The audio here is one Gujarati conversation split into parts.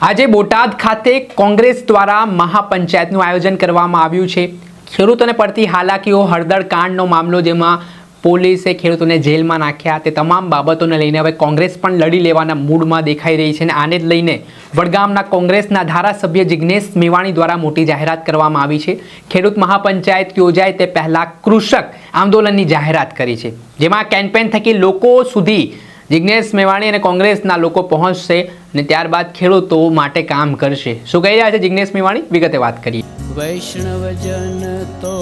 આજે બોટાદ ખાતે કોંગ્રેસ દ્વારા મહાપંચાયતનું આયોજન કરવામાં આવ્યું છે. ખેડૂતોને પડતી હાલાકીઓ, હળદર કાંડનો મામલો જેમાં પોલીસે ખેડૂતોને જેલમાં નાખ્યા, તે તમામ બાબતોને લઈને હવે કોંગ્રેસ પણ લડી લેવાના મૂડમાં દેખાઈ રહી છે અને આને જ લઈને વડગામના કોંગ્રેસના ધારાસભ્ય જિગ્નેશ મેવાણી દ્વારા મોટી જાહેરાત કરવામાં આવી છે. ખેડૂત મહાપંચાયત યોજાય તે પહેલાં કૃષક આંદોલનની જાહેરાત કરી છે, જેમાં કેમ્પેન થકી લોકો સુધી જિગ્નેશ મેવાણી અને કોંગ્રેસના લોકો પહોંચશે અને ત્યારબાદ ખેડૂતો માટે કામ કરશે. શું કહી રહ્યા છે જિગ્નેશ મેવાણી? વિગતે વાત કરીએ. વૈષ્ણવજન તો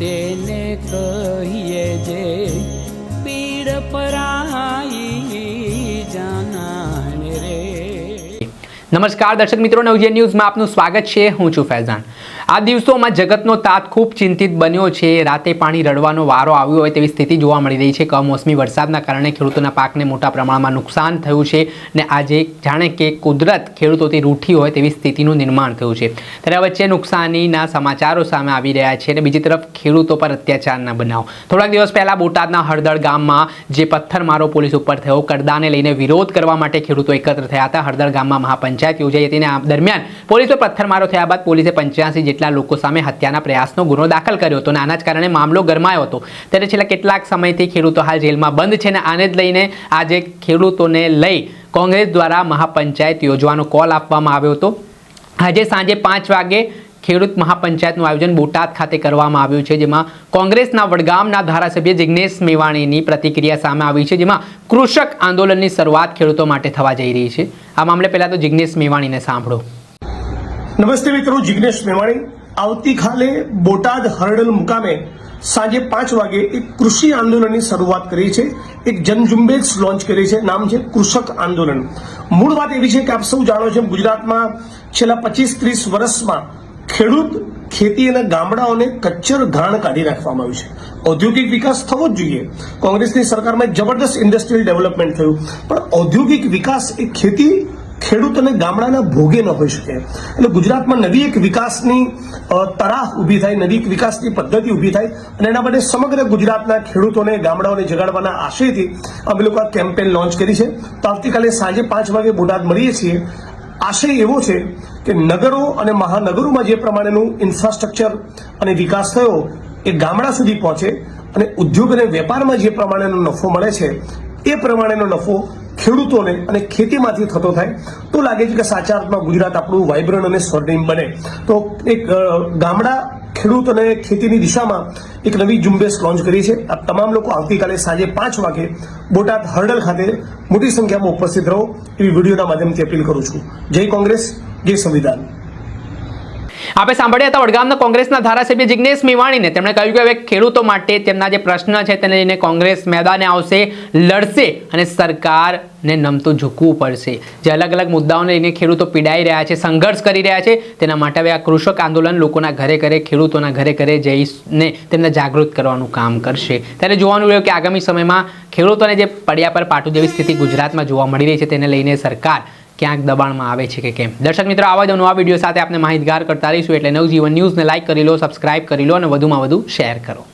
તેને કહીએ જે પીડ પરાઈ જાનાને રે. નમસ્કાર દર્શક મિત્રો નવજીવન ન્યૂઝમાં આપનું સ્વાગત છે. હું છું ફૈઝાન. આ દિવસોમાં જગતનો તાત ખૂબ ચિંતિત બન્યો છે. રાતે પાણી રડવાનો વારો આવ્યો હોય તેવી સ્થિતિ જોવા મળી રહી છે. કમોસમી વરસાદના કારણે ખેડૂતોના પાકને મોટા પ્રમાણમાં નુકસાન થયું છે ને આજે જાણે કે કુદરત ખેડૂતોથી રૂઠી હોય તેવી સ્થિતિનું નિર્માણ થયું છે. ત્યારે વચ્ચે નુકસાનીના સમાચારો સામે આવી રહ્યા છે અને બીજી તરફ ખેડૂતો પર અત્યાચારના બનાવ. થોડાક દિવસ પહેલાં બોટાદના હળદળ ગામમાં જે પથ્થરમારો પોલીસ ઉપર થયો, કરદાને લઈને વિરોધ કરવા માટે ખેડૂતો એકત્ર થયા હતા. હળદળ ગામમાં મહાપંચાયત યોજાઈ હતી અને આ દરમિયાન પોલીસ પર પથ્થરમારો થયા બાદ પોલીસે પંચ્યાસી જેટલા લોકો સામે હત્યાના પ્રયાસનો ગુનો દાખલ કર્યો હતો અને આના જ કારણે મામલો ગરમાયો હતો. ત્યારે છેલ્લા કેટલાક સમયથી ખેડૂતો હાલ જેલમાં બંધ છે અને આને જ લઈને આજે ખેડૂતોને લઈ કોંગ્રેસ દ્વારા મહાપંચાયત યોજવાનો કોલ આપવામાં આવ્યો હતો. આજે સાંજે પાંચ વાગે ખેડૂત મહાપંચાયતનું આયોજન બોટાદ ખાતે કરવામાં આવ્યું છે, જેમાં કોંગ્રેસના વડગામના ધારાસભ્ય જિગ્નેશ મેવાણીની પ્રતિક્રિયા સામે આવી છે, જેમાં કૃષક આંદોલનની શરૂઆત ખેડૂતો માટે થવા જઈ રહી છે. આ મામલે પહેલાં તો જિગ્નેશ મેવાણીને સાંભળો. નમસ્તે મિત્રો, જિગ્નેશ મેવાણી. આવતીકાલે બોટાદ હરડલ મુકામે સાંજે પાંચ વાગે એક કૃષિ આંદોલનની શરૂઆત કરી છે. એક જનઝુંબેશ લોન્ચ કરી છે. નામ છે કૃષક આંદોલન. મૂળ વાત એવી છે કે આપ સૌ જાણો છો ગુજરાતમાં છેલ્લા પચીસ ત્રીસ વર્ષમાં ખેડૂત, ખેતી અને ગામડાઓને કચ્ચર ઘાણ કાઢી રાખવામાં આવ્યું છે. ઔદ્યોગિક વિકાસ થવો જ જોઈએ. કોંગ્રેસની સરકારમાં જબરદસ્ત ઇન્ડસ્ટ્રીયલ ડેવલપમેન્ટ થયું. પણ ઔદ્યોગિક વિકાસ એ ખેતી ખેડૂત અને ગામડાના ભોગે ન હોઈ શકે. એટલે ગુજરાતમાં નવી એક વિકાસની તરાહ ઊભી થાય, નવી એક વિકાસની પદ્ધતિ ઊભી થાય અને એના માટે સમગ્ર ગુજરાતના ખેડૂતોને, ગામડાઓને જગાડવાના આશયથી અમે લોકો આ કેમ્પેન લોન્ચ કરી છે. તો આવતીકાલે સાંજે પાંચ વાગે બોટાદ મળીએ છીએ. આશય એવો છે કે નગરો અને મહાનગરોમાં જે પ્રમાણેનું ઇન્ફ્રાસ્ટ્રક્ચર અને વિકાસ થયો એ ગામડા સુધી પહોંચે અને ઉદ્યોગ અને વેપારમાં જે પ્રમાણેનો નફો મળે છે, એ પ્રમાણેનો નફો ખેડૂતોને અને ખેતીમાંથી થતો થાય, તો લાગે છે કે સાચા અર્થમાં ગુજરાત આપણું વાઇબ્રન્ટ અને સ્વર્ણિમ બને. તો એક ગામડા ખેડૂત અને ખેતીની દિશામાં એક નવી ઝુંબેશ લોન્ચ કરી છે. આ તમામ લોકો આવતીકાલે સાંજે પાંચ વાગે બોટાદ હર્ડલ ખાતે મોટી સંખ્યામાં ઉપસ્થિત રહો. એવી વિડીયોના માધ્યમથી અપીલ કરું છું. જય કોંગ્રેસ, જય સંવિધાન. આપણે સાંભળ્યા હતા વડગામના કોંગ્રેસના ધારાસભ્ય જિજ્ઞેશ મેવાણીને. તેમણે કહ્યું કે હવે ખેડૂતો માટે તેમના જે પ્રશ્ન છે તેને લઈને કોંગ્રેસ મેદાને આવશે, લડશે અને સરકારને નમતું ઝૂકવું પડશે. જે અલગ અલગ મુદ્દાઓને લઈને ખેડૂતો પીડાઈ રહ્યા છે, સંઘર્ષ કરી રહ્યા છે, તેના માટે હવે આ કૃષક આંદોલન લોકોના ઘરે ઘરે, ખેડૂતોના ઘરે ઘરે જઈને તેમને જાગૃત કરવાનું કામ કરશે. ત્યારે જોવાનું રહ્યું કે આગામી સમયમાં ખેડૂતોને જે પડ્યા પર પાટું જેવી સ્થિતિ ગુજરાતમાં જોવા મળી રહી છે, તેને લઈને સરકાર ક્યાંક દબાણમાં આવે છે કે કેમ. દર્શક મિત્રો, આવા જ નવા વીડિયો સાથે આપણે માહિતગાર કરતા રહીશું. એટલે નવજીવન ન્યૂઝને લાઇક કરી લો સબસ્ક્રાઇબ કરી લો અને વધુમાં વધુ શેર કરો.